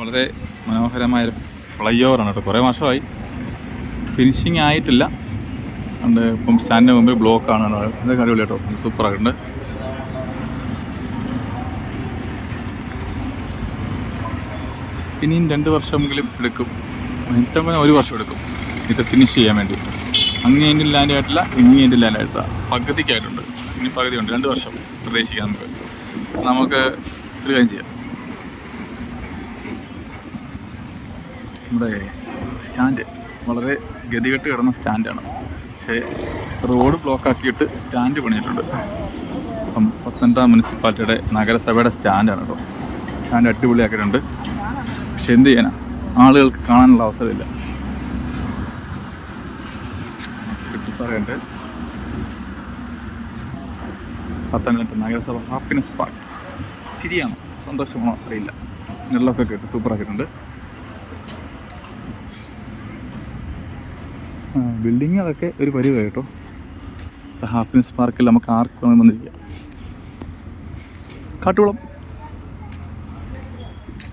വളരെ മനോഹരമായ ഫ്ലൈ ഓവറാണ് കേട്ടോ. കുറേ വർഷമായി. ഫിനിഷിങ് ആയിട്ടില്ല. അതുകൊണ്ട് ഇപ്പം സ്റ്റാൻഡിന് മുമ്പിൽ ബ്ലോക്കാണ് ഇതൊക്കെ അടിപൊളി കേട്ടോ. സൂപ്പറായിട്ടുണ്ട് ഇനിയും രണ്ട് വർഷമെങ്കിലും എടുക്കും. കുറഞ്ഞ ഒരു വർഷം എടുക്കും. ഇത് ഫിനിഷ് ചെയ്യാൻ വേണ്ടി. അങ്ങേ എന്റെ ലാൻഡ് ആയിട്ടില്ല ഇനി എന്റെ ലാൻഡ് ആയിട്ടില്ല. പകുതിക്കായിട്ടുണ്ട്. ഇനി പകുതിയുണ്ട്. രണ്ട് വർഷം പ്രതീക്ഷിക്കാം നമുക്ക്. നമുക്ക് ഒരു കാര്യം ചെയ്യാം. നമ്മുടെ സ്റ്റാൻഡ് വളരെ ഗതികെട്ട് കിടന്ന സ്റ്റാൻഡാണ്. പക്ഷേ റോഡ് ബ്ലോക്കാക്കിയിട്ട് സ്റ്റാൻഡ് പണിയിട്ടുണ്ട് അപ്പം പത്തനംതിട്ട മുനിസിപ്പാലിറ്റിയുടെ നഗരസഭയുടെ സ്റ്റാൻഡാണ് കേട്ടോ. സ്റ്റാൻഡ് അടിപൊളിയാക്കിയിട്ടുണ്ട്. പക്ഷെ എന്ത് ചെയ്യാനാ? ആളുകൾക്ക് കാണാനുള്ള അവസരമില്ല. പറയണ്ട് പത്തനംതിട്ട നഗരസഭ ഹാപ്പിനെസ് പാർക്ക്. ശരിയാണോ സന്തോഷമാണോ? അറിയില്ല. നെല്ലൊക്കെ കേട്ട് സൂപ്പറാക്കിയിട്ടുണ്ട്. ബിൽഡിങ്ങുകളൊക്കെ ഒരു പരിവ് കേട്ടോ. ഹാപ്പിനെസ് പാർക്കിൽ നമുക്ക് ആർക്ക് വേണമെങ്കിൽ വന്നിരിക്കാം. കാട്ടുകുളം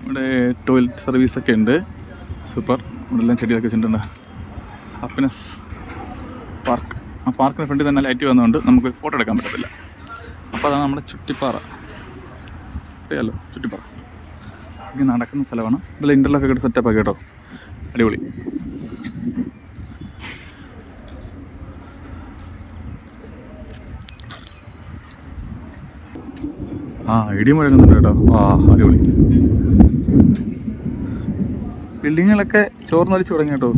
ഇവിടെ ടോയ്ലറ്റ് സർവീസൊക്കെ ഉണ്ട്. സൂപ്പർ ഇവിടെ എല്ലാം ചെടിയൊക്കെ വെച്ചിട്ടുണ്ട്. ഹാപ്പിനെസ് പാർക്ക് ആ പാർക്കിന് ഫ്രണ്ടിൽ തന്നെ ലൈറ്റ് വന്നതുകൊണ്ട് നമുക്ക് ഫോട്ടോ എടുക്കാൻ പറ്റത്തില്ല. അപ്പോൾ അതാണ് നമ്മുടെ ചുട്ടിപ്പാറ അറിയാമല്ലോ ചുട്ടിപ്പാറ ഇങ്ങനെ നടക്കുന്ന സ്ഥലമാണ്. ഇതിൽ ഇന്റർലോക്കൊക്കെ സെറ്റപ്പ് ആക്കി കേട്ടോ. അടിപൊളി. ആ ഇടി മുഴങ്ങുന്നുണ്ട് കേട്ടോ. ആ അടിപൊളി. ബിൽഡിങ്ങുകളൊക്കെ ചോർന്നൊലിച്ച് തുടങ്ങി കേട്ടോ.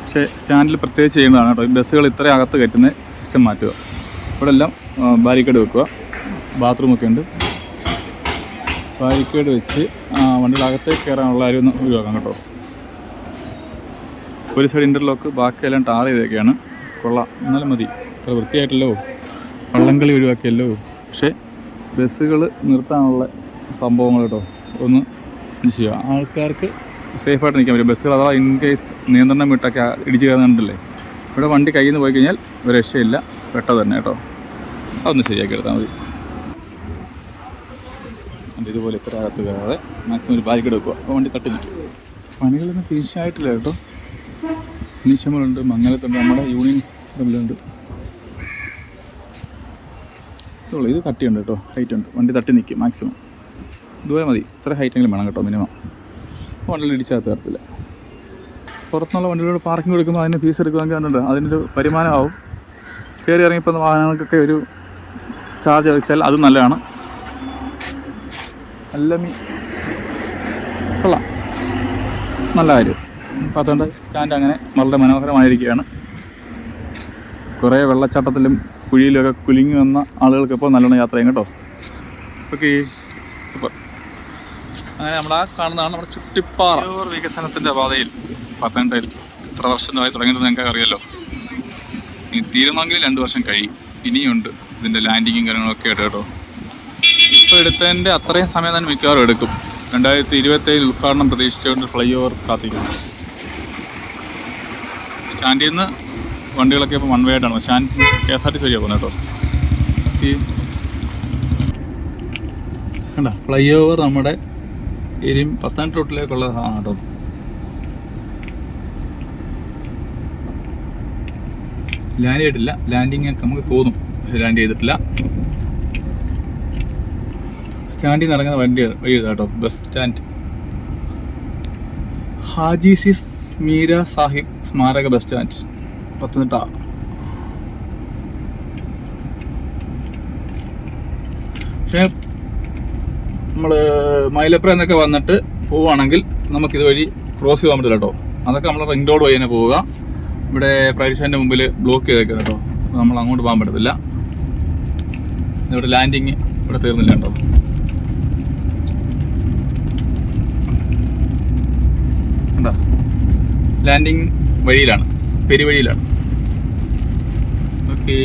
പക്ഷേ സ്റ്റാൻഡിൽ പ്രത്യേകിച്ച് ചെയ്യുന്നതാണ് കേട്ടോ. ബസ്സുകൾ ഇത്ര അകത്ത് കയറ്റുന്ന സിസ്റ്റം മാറ്റുക. ഇവിടെ എല്ലാം ബാരിക്കേഡ് വെക്കുക. ബാത്റൂമൊക്കെ ഉണ്ട്. ബാരിക്കേഡ് വെച്ച് വണ്ടിയുടെ അകത്തേക്ക് കയറാനുള്ള ആരും ഒന്ന് ഒഴിവാക്കാം കേട്ടോ. ഒരു സൈഡ് ഇന്റർലോക്ക് ബാക്കിയെല്ലാം ടാർ ചെയ്തൊക്കെയാണ് കൊള്ളാം. എന്നാലും മതി. ഇത്ര വൃത്തിയായിട്ടല്ലോ. വള്ളംകളി ഒഴിവാക്കിയല്ലോ. പക്ഷേ ബസ്സുകൾ നിർത്താനുള്ള സംഭവങ്ങൾ കേട്ടോ. ഒന്ന് ചെയ്യുക ആൾക്കാർക്ക് സേഫായിട്ട് നിൽക്കാൻ പറ്റും. ബസ്സുകൾ അഥവാ ഇൻ കേസ് നിയന്ത്രണം വിട്ടൊക്കെ ഇടിച്ച് കയറുന്നുണ്ടല്ലേ? ഇവിടെ വണ്ടി കയ്യിൽ നിന്ന് പോയി കഴിഞ്ഞാൽ ഒരു രക്ഷയില്ല. പെട്ടത് തന്നെ കേട്ടോ. അതൊന്ന് ശരിയാക്കി എടുത്താൽ മതി. അതിന്റെ ഇതുപോലെ ഇത്ര അകത്ത് കയറാതെ മാക്സിമം ഒരു ബാരിക്കേഡ് വെക്കുക. അപ്പോൾ വണ്ടി തട്ടി നിൽക്കും. പണികളൊന്നും ഫിനിഷ് ആയിട്ടില്ല കേട്ടോ. ഫിനിഷമുണ്ട് മംഗലത്തുണ്ട് നമ്മുടെ യൂണിയൻസ് തമ്മിലുണ്ട് ഇതുള്ളൂ. ഇത് കട്ടിയുണ്ട് കേട്ടോ. ഹൈറ്റ് ഉണ്ട്. വണ്ടി തട്ടി നിൽക്കും മാക്സിമം ഇതുവരെ മതി. ഇത്ര ഹൈറ്റെങ്കിലും വേണം കേട്ടോ മിനിമം വണ്ടിയിൽ ഇടിച്ചാൽ തരത്തില്ല. പുറത്തുനിന്നുള്ള വണ്ടികളോട് പാർക്കിംഗ് കൊടുക്കുമ്പോൾ അതിന് ഫീസ് എടുക്കുമെങ്കിൽ കണ്ടിട്ട് അതിനൊരു വരുമാനമാവും. കയറി ഇറങ്ങിപ്പോൾ വാഹനങ്ങൾക്കൊക്കെ ഒരു ചാർജ് വെച്ചാൽ അത് നല്ലതാണ്. നല്ല മീ കൊള്ളാം. നല്ല കാര്യം. അപ്പോൾ അതുകൊണ്ട് സ്റ്റാൻഡ് അങ്ങനെ വളരെ മനോഹരമായിരിക്കുകയാണ്. കുറേ വെള്ളച്ചാട്ടത്തിലും കുഴിയിലൊക്കെ കുലുങ്ങി വന്ന ആളുകൾക്ക് ഇപ്പോൾ നല്ലോണം യാത്ര ചെയ്യും കേട്ടോ. Okay super. അങ്ങനെ നമ്മൾ ആ കാണുന്നതാണ് നമ്മുടെ ചുട്ടിപ്പാറ. വികസനത്തിന്റെ പാതയിൽ പത്തനംതിട്ടയിൽ ഇത്ര വർഷമായി തുടങ്ങിയത് നിങ്ങൾക്ക് അറിയാലോ. ഇനി തീരുന്നെങ്കിൽ രണ്ട് വർഷം കഴിയും ഇനിയുണ്ട് ഇതിന്റെ ലാൻഡിങ്ങും കാര്യങ്ങളൊക്കെ ആയിട്ട് കേട്ടോ. ഇപ്പോൾ എടുത്തതിന്റെ അത്രയും സമയം തന്നെ മിക്കവാറും എടുക്കും. രണ്ടായിരത്തി ഇരുപത്തേഴിൽ ഉദ്ഘാടനം പ്രതീക്ഷിച്ചുകൊണ്ട് ഫ്ലൈ ഓവർ കാത്തിരിക്കുന്നു. സ്റ്റാൻഡിൽ നിന്ന് വണ്ടികളൊക്കെ ഇപ്പോൾ വൺ വേ ആയിട്ടാണ്. Shaan K S R T C വഴിയാണ് പോകുന്നത് കേട്ടോ. ഈ ഫ്ലൈ ഓവർ നമ്മുടെ എരിയും പത്തനംതിട്ട റൂട്ടിലേക്കുള്ള ആണ് കേട്ടോ. ലാൻഡ് ചെയ്തിട്ടില്ല. ലാൻഡിങ് ഒക്കെ നമുക്ക് തോന്നും. പക്ഷെ ലാൻഡ് ചെയ്തിട്ടില്ല. സ്റ്റാൻഡിൽ നിന്ന് ഇറങ്ങുന്ന വണ്ടി വഴി കേട്ടോ. ബസ് സ്റ്റാൻഡ് ഹാജി സിസ് മീര സാഹിബ് സ്മാരക ബസ് സ്റ്റാൻഡ് പത്തനംതിട്ട പക്ഷേ നമ്മൾ മൈലപ്ര എന്നൊക്കെ വന്നിട്ട് പോവുകയാണെങ്കിൽ നമുക്കിത് വഴി ക്രോസ് ചെയ്യാൻ പറ്റില്ല കേട്ടോ. അതൊക്കെ നമ്മൾ റിംഗ് റോഡ് വഴി തന്നെ പോവുക. ഇവിടെ പ്രൈവറ്റ് മുമ്പിൽ ബ്ലോക്ക് ചെയ്തേക്കാം കേട്ടോ. നമ്മൾ അങ്ങോട്ട് പോകാൻ പറ്റത്തില്ല. ഇവിടെ ലാൻഡിങ് ഇവിടെ തീർന്നില്ല കേട്ടോ. ലാൻഡിങ് വഴിയിലാണ്. പെരുവഴിയിലാണ്. ഓക്കെ